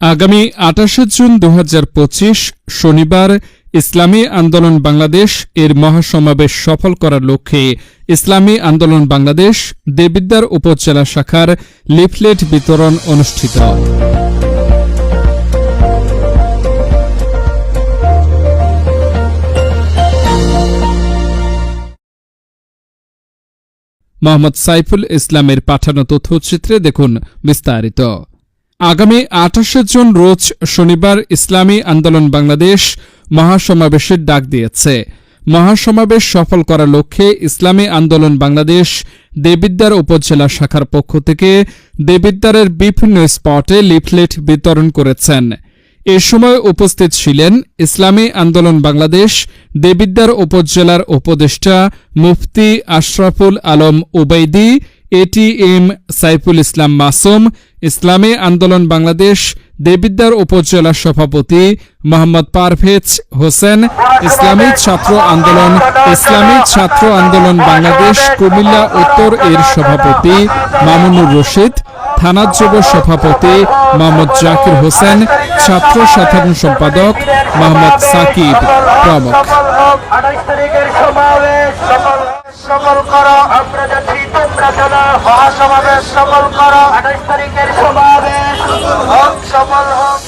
আগামী আঠাশে জুন দু হাজার পঁচিশ শনিবার ইসলামী আন্দোলন বাংলাদেশ এর মহাসমাবেশ সফল করার লক্ষ্যে ইসলামী আন্দোলন বাংলাদেশ দেবিদ্বার উপজেলা শাখার লিফলেট বিতরণ অনুষ্ঠিত। মোহাম্মদ সাইফুল ইসলামের পাঠানো তথ্যচিত্রে দেখুন বিস্তারিত। আগামী আঠাশে জুন রোজ শনিবার ইসলামী আন্দোলন বাংলাদেশ মহাসমাবেশের ডাক দিয়েছে। মহাসমাবেশ সফল করার লক্ষ্যে ইসলামী আন্দোলন বাংলাদেশ দেবিদ্বার উপজেলা শাখার পক্ষ থেকে দেবিদ্বারের বিভিন্ন স্পটে লিফলেট বিতরণ করেছেন। এ সময় উপস্থিত ছিলেন ইসলামী আন্দোলন বাংলাদেশ দেবিদ্বার উপজেলার উপদেষ্টা মুফতি আশরাফুল আলম উবাইদি এটিএম সাইফুল ইসলাম মাসুম ইসলামী আন্দোলন বাংলাদেশ দেবিদ্বার উপজেলা সভাপতি মোহাম্মদ পারভেজ হোসেন, ইসলামী ছাত্র আন্দোলন, ইসলামী ছাত্র আন্দোলন বাংলাদেশ কুমিল্লা উত্তর এর সভাপতি মামুনুর রশিদ, থানা যুব সভাপতি মোহাম্মদ জাকির হোসেন, ছাত্র সাধারণ সম্পাদক মোহাম্মদ সাকিব প্রমুখ। জানা মহাসমাবেশ সফল করো। আঠাইশ তারিখের সমাবেশ। হোক সফল হোক।